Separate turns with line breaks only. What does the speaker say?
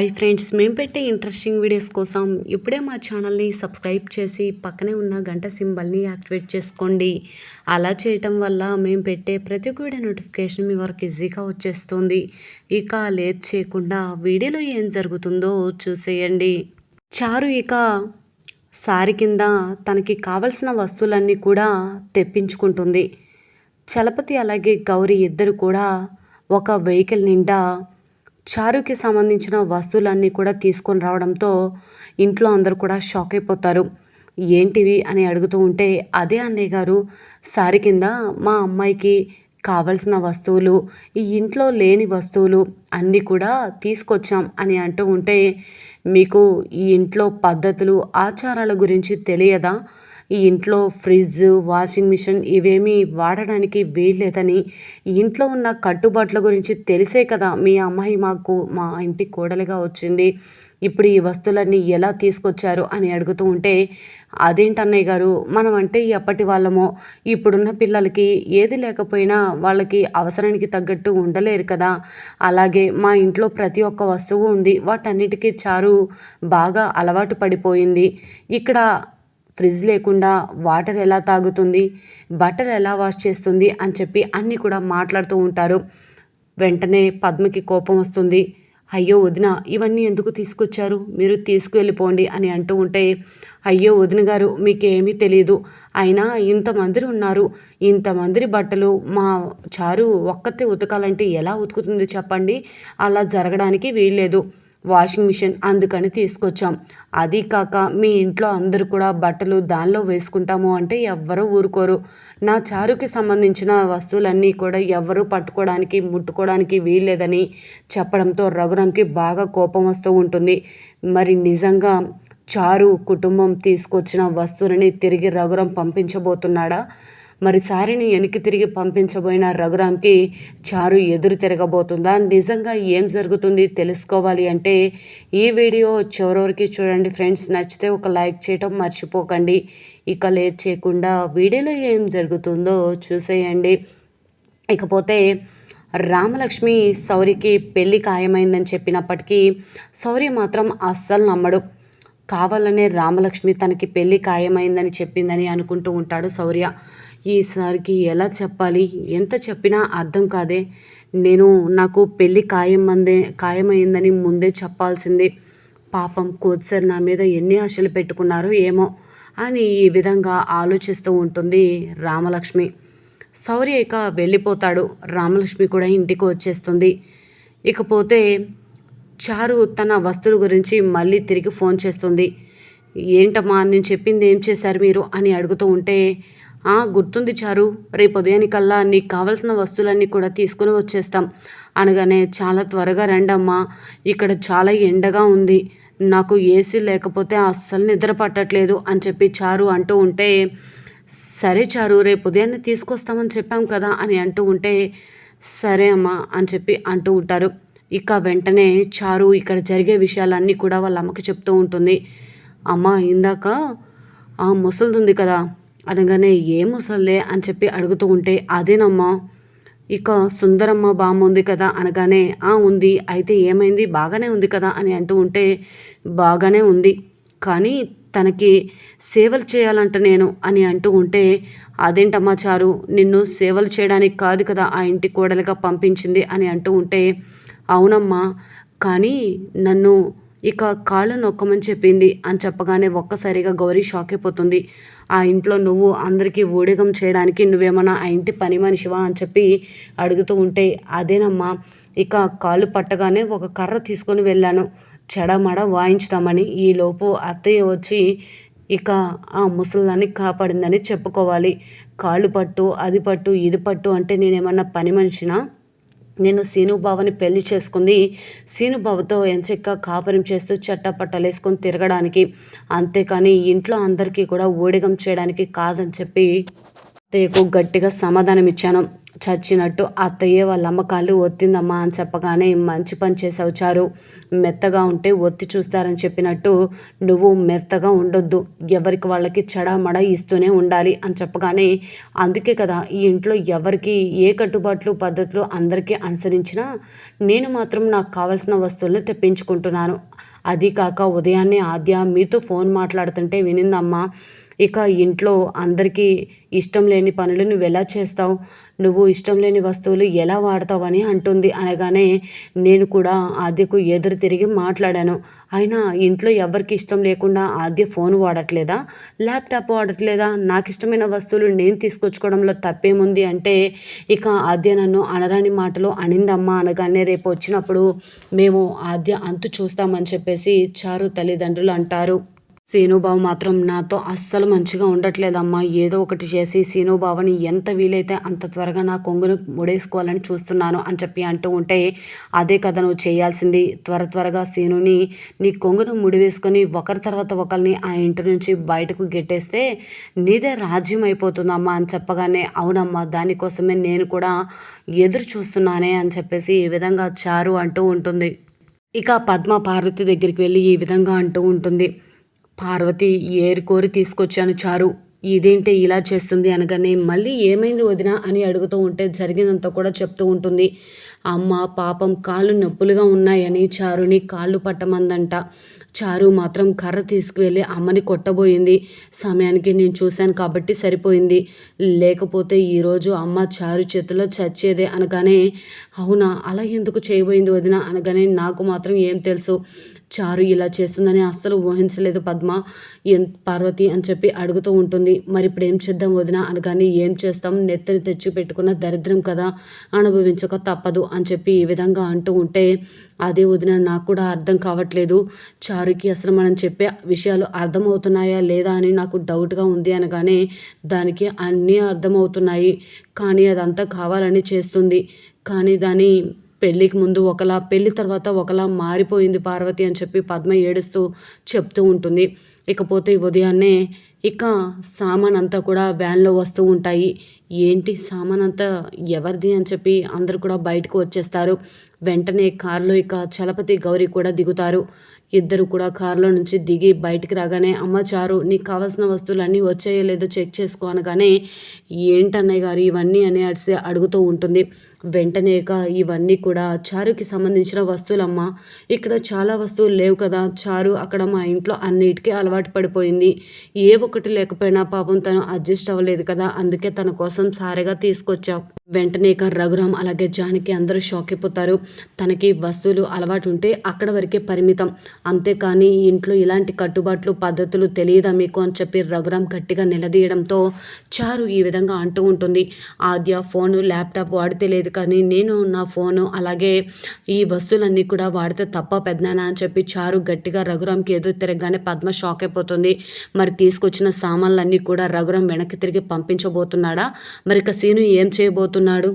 Hi friends మేము పెట్టే interesting videos కోసం ఇప్పుడే మా ఛానల్ని సబ్స్క్రైబ్ చేసి పక్కనే ఉన్న గంట సింబల్ని యాక్టివేట్ చేసుకోండి. అలా చేయటం వల్ల మేము పెట్టే ప్రతి ఒక్క వీడియో నోటిఫికేషన్ మీ వరకు ఈజీగా వచ్చేస్తుంది. ఇక లేట్ చేయకుండా వీడియోలో ఏం జరుగుతుందో చూసేయండి. చారు ఇక సారి కింద తనకి కావలసిన వస్తువులన్నీ కూడా తెప్పించుకుంటుంది. చలపతి అలాగే గౌరీ ఇద్దరు కూడా ఒక వెహికల్ నిండా చారుకి సంబంధించిన వస్తువులన్నీ కూడా తీసుకొని రావడంతో ఇంట్లో అందరూ కూడా షాక్ అయిపోతారు. ఏంటివి అని అడుగుతూ ఉంటే అదే అన్నయ్య గారు సారి కింద మా అమ్మాయికి కావలసిన వస్తువులు ఈ ఇంట్లో లేని వస్తువులు అన్నీ కూడా తీసుకొచ్చాం అని అంటూ ఉంటే మీకు ఈ ఇంట్లో పద్ధతులు ఆచారాల గురించి తెలియదా? ఈ ఇంట్లో ఫ్రిడ్జ్ వాషింగ్ మిషన్ ఇవేమీ వాడడానికి వీల్లేదని ఇంట్లో ఉన్న కట్టుబాట్ల గురించి తెలిసే కదా మీ అమ్మాయి మాకు మా ఇంటి కోడలిగా వచ్చింది. ఇప్పుడు ఈ వస్తువులన్నీ ఎలా తీసుకొచ్చారు అని అడుగుతూ ఉంటే అదేంటన్నయ్య గారు మనం అంటే ఎప్పటి వాళ్ళమో ఇప్పుడున్న పిల్లలకి ఏది లేకపోయినా వాళ్ళకి అవసరానికి తగ్గట్టు ఉండలేరు కదా. అలాగే మా ఇంట్లో ప్రతి ఒక్క వస్తువు ఉంది వాటన్నిటికీ చారు బాగా అలవాటు పడిపోయింది. ఇక్కడ ఫ్రిడ్జ్ లేకుండా వాటర్ ఎలా తాగుతుంది బట్టలు ఎలా వాష్ చేస్తుంది అని చెప్పి అన్నీ కూడా మాట్లాడుతూ ఉంటారు. వెంటనే పద్మకి కోపం వస్తుంది. అయ్యో వదిన ఇవన్నీ ఎందుకు తీసుకొచ్చారు? మీరు తీసుకువెళ్ళిపోండి అని అంటూ ఉంటే అయ్యో వదిన గారు మీకేమీ తెలియదు అయినా ఇంతమంది ఉన్నారు. ఇంతమంది బట్టలు మా చారు ఒక్కతే ఉతకాలంటే ఎలా ఉతుకుతుంది చెప్పండి? అలా జరగడానికి వీల్లేదు. వాషింగ్ మిషన్ అందుకని తీసుకొచ్చాం. అది కాక మీ ఇంట్లో అందరూ కూడా బట్టలు దానిలో వేసుకుంటాము అంటే ఎవ్వరూ ఊరుకోరు. నా చారుకి సంబంధించిన వస్తువులన్నీ కూడా ఎవ్వరూ పట్టుకోవడానికి ముట్టుకోవడానికి వీల్లేదని చెప్పడంతో రఘురామ్కి బాగా కోపం వస్తూ ఉంటుంది. మరి నిజంగా చారు కుటుంబం తీసుకొచ్చిన వస్తువులని తిరిగి రఘురాం పంపించబోతున్నాడా? మరి సారిని వెనక్కి తిరిగి పంపించబోయిన రఘురామ్కి చారు ఎదురు తిరగబోతుందా? నిజంగా ఏం జరుగుతుంది తెలుసుకోవాలి అంటే ఈ వీడియో చివరికి చూడండి ఫ్రెండ్స్. నచ్చితే ఒక లైక్ చేయటం మర్చిపోకండి. ఇక లేట్ చేయకుండా వీడియోలో ఏం జరుగుతుందో చూసేయండి. ఇకపోతే రామలక్ష్మి సౌరికి పెళ్ళి ఖాయమైందని చెప్పినప్పటికీ సౌరి మాత్రం అస్సలు నమ్మడు. కావాలనే రామలక్ష్మి తనకి పెళ్ళి ఖాయమైందని చెప్పిందని అనుకుంటూ ఉంటాడు శౌర్య. ఈసారికి ఎలా చెప్పాలి? ఎంత చెప్పినా అర్థం కాదే. నేను నాకు పెళ్ళి ఖాయం అందే ఖాయమైందని ముందే చెప్పాల్సింది. పాపం కోచ్ సార్ నా మీద ఎన్ని ఆశలు పెట్టుకున్నారో ఏమో అని ఈ విధంగా ఆలోచిస్తూ ఉంటుంది రామలక్ష్మి. శౌర్య ఇక వెళ్ళిపోతాడు. రామలక్ష్మి కూడా ఇంటికి వచ్చేస్తుంది. ఇకపోతే చారు తన వస్తువుల గురించి మళ్ళీ తిరిగి ఫోన్ చేస్తుంది. ఏంటమ్మా నేను చెప్పింది ఏం చేశారు మీరు? అని అడుగుతూ ఉంటే గుర్తుంది చారు. రేపు ఉదయానికల్లా నీకు కావలసిన వస్తువులన్నీ కూడా తీసుకుని వచ్చేస్తాం. అనగానే చాలా త్వరగా రండమ్మా. ఇక్కడ చాలా ఎండగా ఉంది. నాకు ఏసీ లేకపోతే అస్సలు నిద్ర పట్టట్లేదు అని చెప్పి చారు అంటూ ఉంటే సరే చారు రేపు ఉదయాన్నే తీసుకొస్తామని చెప్పాం కదా అని అంటూ ఉంటే సరే అమ్మా అని చెప్పి అంటూ ఉంటారు. ఇక వెంటనే చారు ఇక్కడ జరిగే విషయాలన్నీ కూడా వాళ్ళ అమ్మకి చెప్తూ ఉంటుంది. అమ్మ ఇందాక ఆ ముసలిది కదా అనగానే ఏ ముసల్లే అని చెప్పి అడుగుతూ ఉంటే అదేనమ్మా ఇక సుందరమ్మ బామ్మ ఉంది కదా అనగానే ఆ ఉంది అయితే ఏమైంది బాగానే ఉంది కదా అని అంటూ ఉంటే బాగానే ఉంది కానీ తనకి సేవలు చేయాలంట నేను అని అంటూ ఉంటే అదేంటమ్మా చారు నిన్ను సేవలు చేయడానికి కాదు కదా ఆ ఇంటి కోడలుగా పంపించింది అని అంటూ ఉంటే అవునమ్మా కానీ నన్ను ఇక కాళ్ళు నొక్కమని చెప్పింది అని చెప్పగానే ఒక్కసారిగా గౌరీ షాక్ అయిపోతుంది ఆ ఇంట్లో నువ్వు అందరికీ ఊడిగం చేయడానికి నువ్వేమన్నా ఆ ఇంటి పని మనిషివా అని చెప్పి అడుగుతూ ఉంటే అదేనమ్మా ఇక కాళ్ళు పట్టగానే ఒక కర్ర తీసుకొని వెళ్ళాను. చెడమడ వాయించుతామని ఈలోపు అత్తయ్య వచ్చి ఇక ఆ ముసలాన్ని కాపాడిందని చెప్పుకోవాలి. కాళ్ళు పట్టు అది పట్టు ఇది పట్టు అంటే నేనేమన్నా పని మనిషినా? నేను సీనుబావని పెళ్ళి చేసుకుంది. సీనుబావతో ఎంచక్క కాపురం చేస్తూ చట్టపట్టలేసుకొని తిరగడానికి. అంతేకాని ఇంట్లో అందరికీ కూడా ఊడిగం చేయడానికి కాదని చెప్పి అత్తయ్యకు గట్టిగా సమాధానం ఇచ్చాను చచ్చినట్టు అత్తయ్య వాళ్ళ అమ్మకాలు ఒత్తిందమ్మా అని చెప్పగానే మంచి పని చేసావు చారు. మెత్తగా ఉంటే ఒత్తి చూస్తారని చెప్పినట్టు నువ్వు మెత్తగా ఉండొద్దు. ఎవరికి వాళ్ళకి చెడామడ ఇస్తూనే ఉండాలి అని చెప్పగానే అందుకే కదా ఈ ఇంట్లో ఎవరికి ఏ కట్టుబాట్లు పద్ధతులు అందరికీ అనుసరించినా నేను మాత్రం నాకు కావాల్సిన వస్తువులను తెప్పించుకుంటున్నాను. అది కాక ఉదయాన్నే ఆద్య మీతో ఫోన్ మాట్లాడుతుంటే వినిందమ్మా ఇక ఇంట్లో అందరికీ ఇష్టం లేని పనులు నువ్వు ఎలా చేస్తావు? నువ్వు ఇష్టం లేని వస్తువులు ఎలా వాడతావు అని అంటుంది. అనగానే నేను కూడా ఆద్యకు ఎదురు తిరిగి మాట్లాడాను. అయినా ఇంట్లో ఎవరికి ఇష్టం లేకుండా ఆద్య ఫోన్ వాడట్లేదా? ల్యాప్టాప్ వాడట్లేదా? నాకు ఇష్టమైన వస్తువులు నేను తీసుకొచ్చుకోవడంలో తప్పేముంది అంటే ఇక ఆద్య నన్ను అనరాని మాటలు అనిందమ్మా అనగానే రేపు వచ్చినప్పుడు మేము ఆద్య అంతు చూస్తామని చెప్పేసి చారు తల్లిదండ్రులు అంటారు. సీనుబాబు మాత్రం నాతో అస్సలు మంచిగా ఉండట్లేదమ్మా. ఏదో ఒకటి చేసి సీనుబాబుని ఎంత వీలైతే అంత త్వరగా నా కొంగును ముడేసుకోవాలని చూస్తున్నాను అని చెప్పి అంటూ ఉంటే అదే కథ నువ్వు చేయాల్సింది. త్వర త్వరగా సీనుని నీ కొంగును ముడివేసుకొని ఒకరి తర్వాత ఒకరిని ఆ ఇంటి నుంచి బయటకు గెట్టేస్తే నీదే రాజ్యం అయిపోతుందమ్మా అని చెప్పగానే అవునమ్మా దానికోసమే నేను కూడా ఎదురు చూస్తున్నానే అని చెప్పేసి ఈ విధంగా చారు అంటూ ఉంటుంది. ఇక పద్మ పార్వతి దగ్గరికి వెళ్ళి ఈ విధంగా అంటూ ఉంటుంది. పార్వతి ఏరుకోరి తీసుకొచ్చాను చారు. ఇదేంటి ఇలా చేస్తుంది అనగానే మళ్ళీ ఏమైంది వదిన అని అడుగుతూ ఉంటే జరిగినంత కూడా చెప్తూ ఉంటుంది. అమ్మ పాపం కాళ్ళు నొప్పులుగా ఉన్నాయని చారుని కాళ్ళు పట్టమందంట. చారు మాత్రం కర్ర తీసుకువెళ్ళి అమ్మని కొట్టబోయింది. సమయానికి నేను చూశాను కాబట్టి సరిపోయింది. లేకపోతే ఈరోజు అమ్మ చారు చేతిలో చచ్చేదే అనగానే అవునా అలా ఎందుకు చేయబోయింది వదిన అనగానే నాకు మాత్రం ఏం తెలుసు. చారు ఇలా చేస్తుందని అస్సలు ఊహించలేదు పద్మ. ఎన్ పార్వతి అని చెప్పి అడుగుతూ ఉంటుంది. మరి ఇప్పుడు ఏం చేద్దాం వదిన అనగానే ఏం చేస్తాం? నెత్తని తెచ్చి పెట్టుకున్న దరిద్రం కదా. అనుభవించక తప్పదు. అని చెప్పి ఈ విధంగా అంటూ ఉంటే అదే వదిన నాకు కూడా అర్థం కావట్లేదు. చారుకి అసలు మనం చెప్పే విషయాలు అర్థమవుతున్నాయా లేదా అని నాకు డౌట్గా ఉంది అనగానే దానికి అన్నీ అర్థమవుతున్నాయి. కానీ అదంతా కావాలని చేస్తుంది. కానీ దాని పెళ్ళికి ముందు ఒకలా పెళ్ళి తర్వాత ఒకలా మారిపోయింది పార్వతి అని చెప్పి పద్మ ఏడుస్తూ చెప్తూ ఉంటుంది. ఇకపోతే ఉదయాన్నే ఇక సామాన్ అంతా కూడా వ్యాన్లో వస్తూ ఉంటాయి. ఏంటి సామాన్ అంతా ఎవరిది అని చెప్పి అందరు కూడా బయటకు వచ్చేస్తారు. వెంటనే కారులో ఇక చలపతి గౌరీ కూడా దిగుతారు. ఇద్దరు కూడా కారులో నుంచి దిగి బయటికి రాగానే అమ్మ చారు నీకు కావాల్సిన వస్తువులు అన్నీ వచ్చాయో లేదో చెక్ చేసుకో అనగానే ఏంటన్నయ్య గారు ఇవన్నీ అని అడిసి అడుగుతూ ఉంటుంది. వెంటనే ఇవన్నీ కూడా చారుకి సంబంధించిన వస్తువులమ్మ ఇక్కడ చాలా వస్తువులు లేవు కదా చారు అక్కడ మా ఇంట్లో అన్నిటికీ అలవాటు పడిపోయింది. ఏ ఒక్కటి లేకపోయినా పాపం తను అడ్జస్ట్ అవ్వలేదు కదా అందుకే తన కోసం సారిగా తీసుకొచ్చావు. వెంటనే ఇక రఘురామ్ అలాగే జానకి అందరూ షాక్ అయిపోతారు. తనకి వస్తువులు అలవాటు ఉంటే అక్కడ వరకే పరిమితం. అంతేకాని ఇంట్లో ఇలాంటి కట్టుబాట్లు పద్ధతులు తెలియదా మీకు? అని చెప్పి రఘురామ్ గట్టిగా నిలదీయడంతో చారు ఈ విధంగా అంటూ ఉంటుంది. ఆద్య ఫోను ల్యాప్టాప్ వాడితే లేదు కానీ నేను నా ఫోను అలాగే ఈ వస్తువులన్నీ కూడా వాడితే తప్ప పెద్దనా అని చెప్పి చారు గట్టిగా రఘురామ్కి ఎదురు తిరగగానే పద్మ షాక్ అయిపోతుంది. మరి తీసుకొచ్చిన సామాన్లన్నీ కూడా రఘురామ్ వెనక్కి తిరిగి పంపించబోతున్నాడా? మరి ఇక సీను ఏం చేయబోతున్నాడు?